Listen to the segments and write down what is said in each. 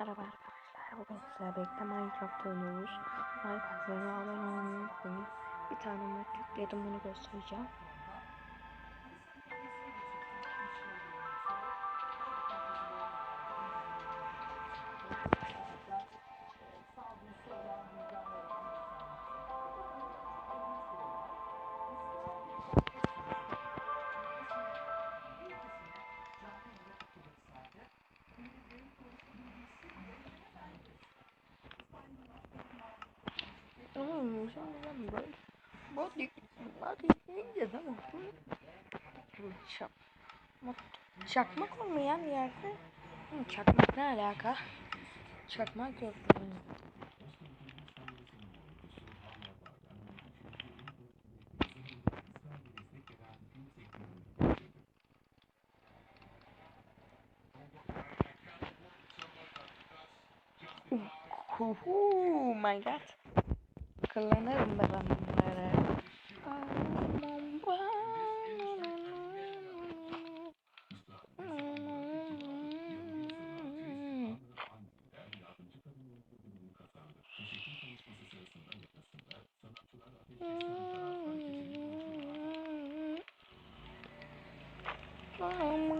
Merhaba arkadaşlar. Bugün sizlerle birlikte Minecraft oynuyoruz. Minecraft'a abone olmayı. Bir tane mod yükledim bunu göstereceğim. Mod yükledim. yükleyince tamam. Çak, mod, çakmak olmayan yerde çakmak ne alaka? Çakmak yok. Oh my god. Kullanırım ben Mama.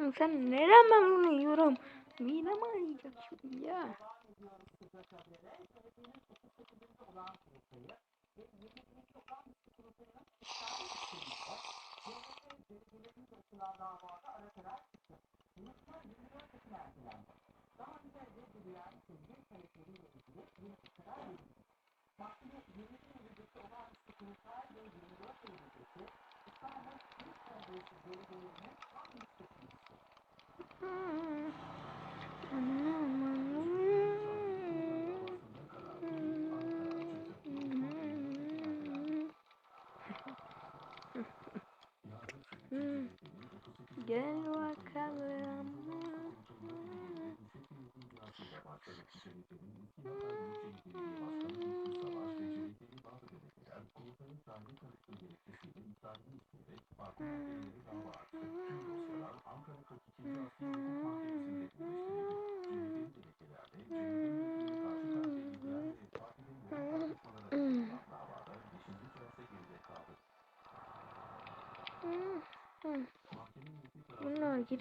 Sen neden ben bunu yiyorum? Midem ağrıyacak şimdi ya. Gel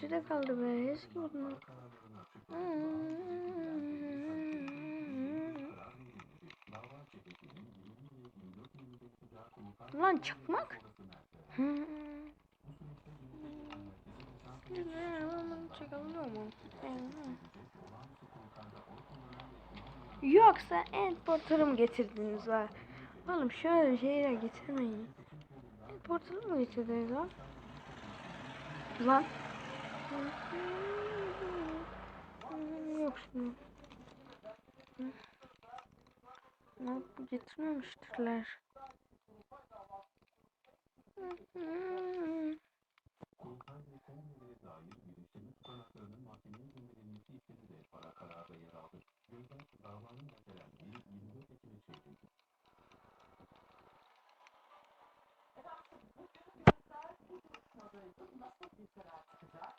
Geride kaldı be. Eski bunlar. Lan çakmak. Yoksa end portal'ı mı getirdiniz var? Oğlum şöyle şeyler getirmeyin. End portal'ı mı getirdiniz lan? Lan. Yok şimdi. Ne getirmemiştirler. Nasıl bir karar çıkacak?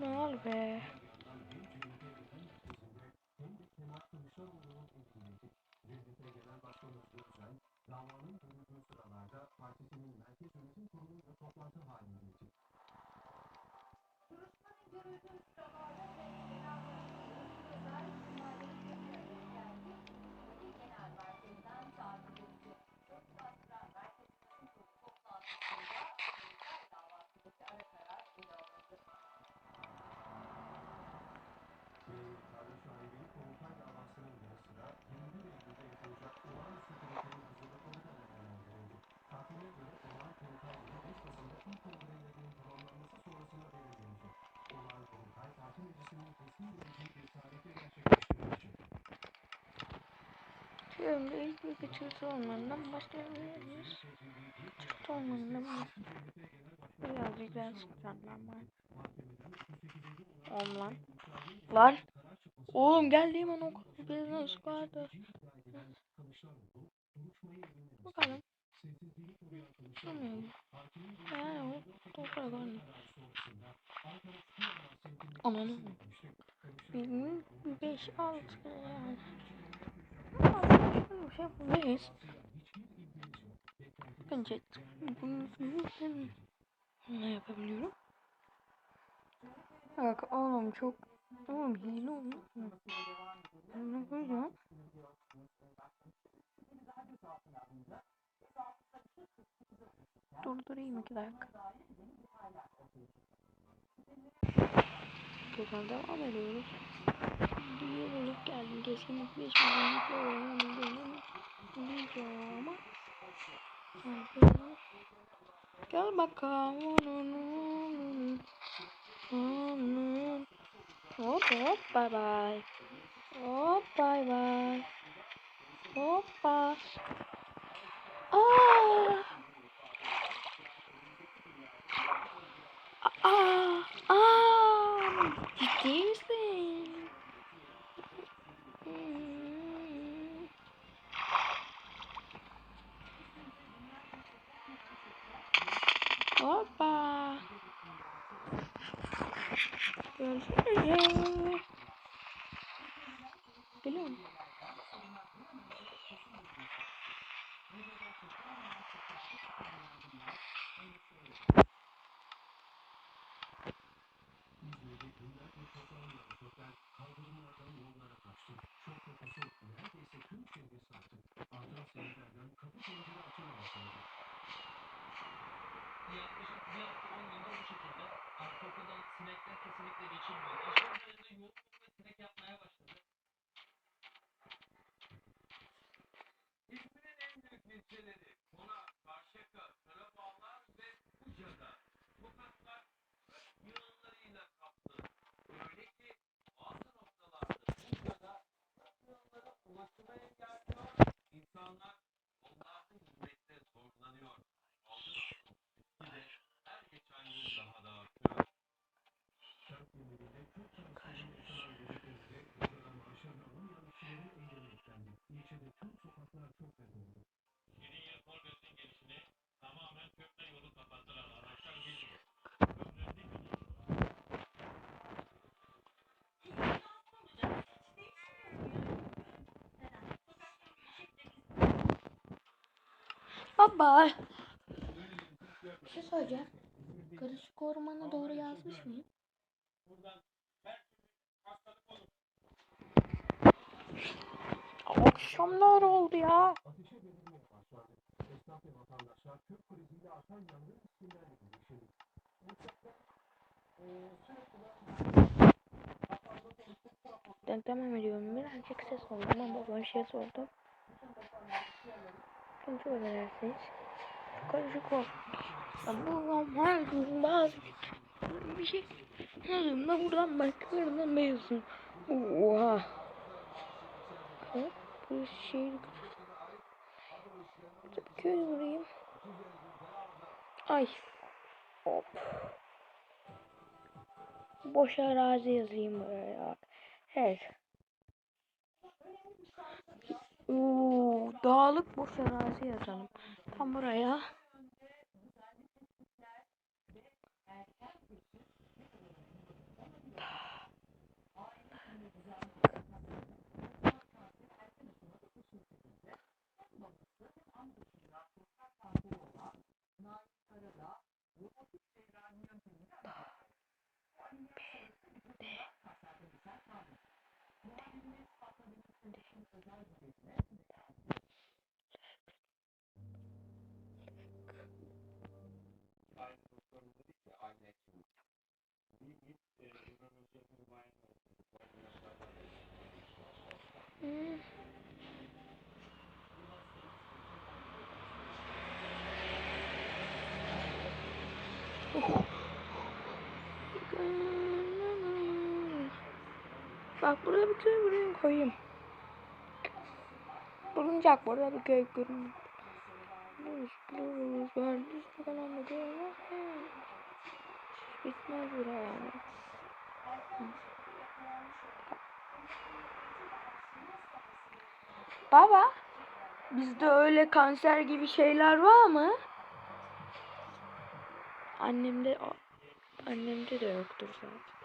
Ne ol be? Şimdi ilk bir kaçırtı olmandan başlayabiliriz. Kaçırtı olmandan birazcık daha sıkıntılar var. Oğlum lan. Lan. Oğlum geldi hemen o bezden çıkardı. Bakalım. Bilmiyorum. Yani o anne. Ananı. Bir beş altı yani. Bence bunu ben ne yapabiliyorum? Bak oğlum çok oğlum hile olmuş mu? Ne böyle? Durdurayım iki dakika. Buradan devam ediyoruz. Bir bulup geldim. Hiç kesinlikle öğrenebildiğini diyeceğim ama. Gel bakalım. Hop hop bye bye. Hop bye bye. Hoppa. Aa. Aa. Aa. Ciddi misin? Hmm. Hoppa. Görüşürüz. Geliyor mu? yaklaşık bir hafta 10 gündür bu şekilde. Artık sinekler kesinlikle geçilmiyor. Aşağı yukarı yoğunluk ve sinek yapmaya başladı. İzmir'in en büyük ilçeleri Konak, Karşıyaka, Karabağlar ve Buca'da sokaklar yığınlarıyla kaplı. Öyle ki bazı noktalarda Buca'da yığınlara ulaşıma engelliyor. İnsanlar Baba. Bir şey söyleyeceğim. Karışık ormana doğru yazmış mıyım? Akşamlar oldu ya. Ben devam ediyorum. Birazcık ses oldu ama babam şey sordu. Kontrol ederseniz. Karışık ol. Bu her gün bazı bir şey yazıyorum buradan başkalarından beyazsın. Oha. Hop bu şey köy vurayım. Ay. Hop. Boş arazi yazayım buraya. Evet. Oo, dağlık boş arazi yazalım. Tam buraya. Bak burada bir köy buraya koyayım. Bulunacak burada bir köy görünüyor. Blues, blues, gördünüz mü kalan bir köy var? Bitmez buraya yani. Baba, bizde öyle kanser gibi şeyler var mı? Annemde annemde de yoktur zaten.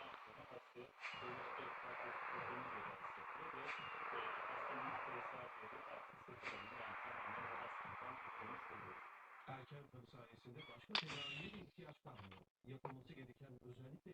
Kalmıyor. Yapılması gereken özellikle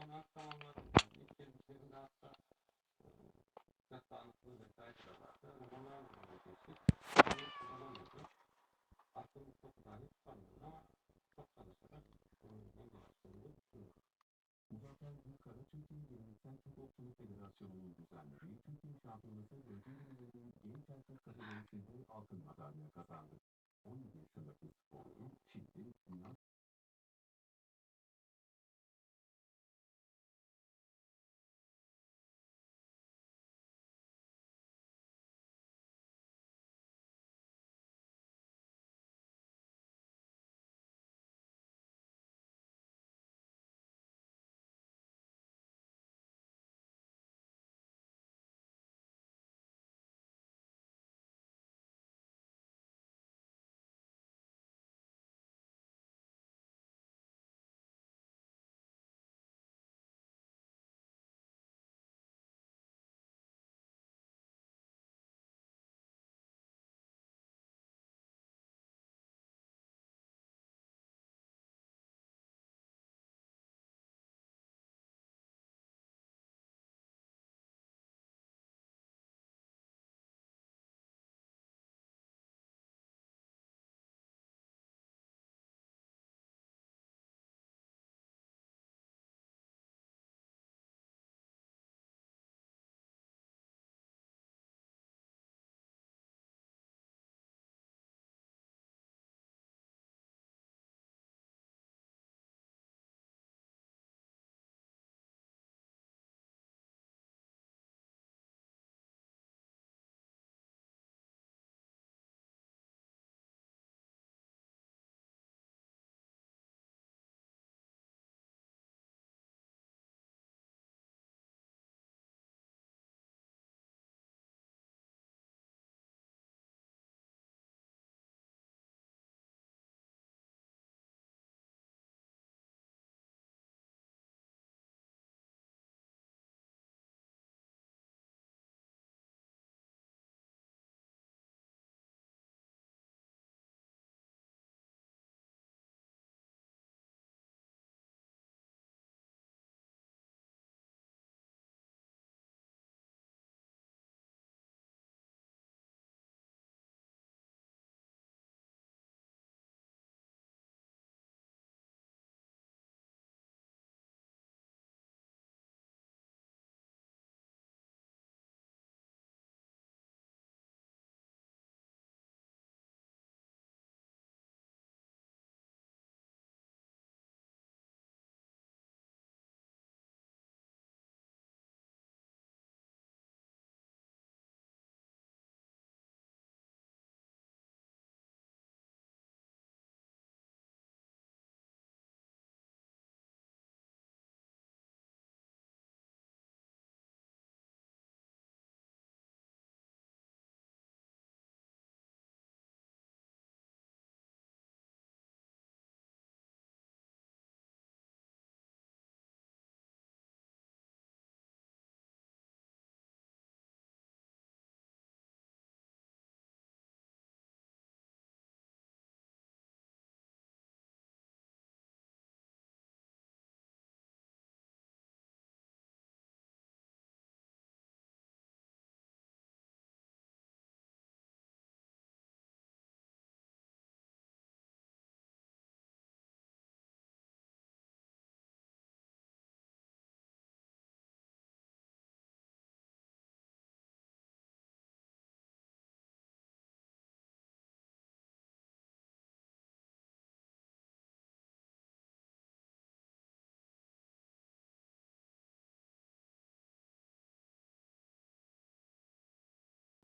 Sonra tamamladım. İlk kelimelerin hatta hatta anlatılı detay çalardı. Romanlar buna geçtik. Bunu kullanamıyordum. Aklımı çok dahi tutamıyorum ama çok çalışarak bunun geliştiğini düşünüyorum. Zaten bu kadar Türkiye Gelenekten Türk Okçuluk Federasyonu'nun düzenlediği Türkiye Şampiyonası ve Cumhuriyet'in yeni tersi kategorisinde altın madalya kazandı. 17 yaşındaki sporcu, çiftin, dünya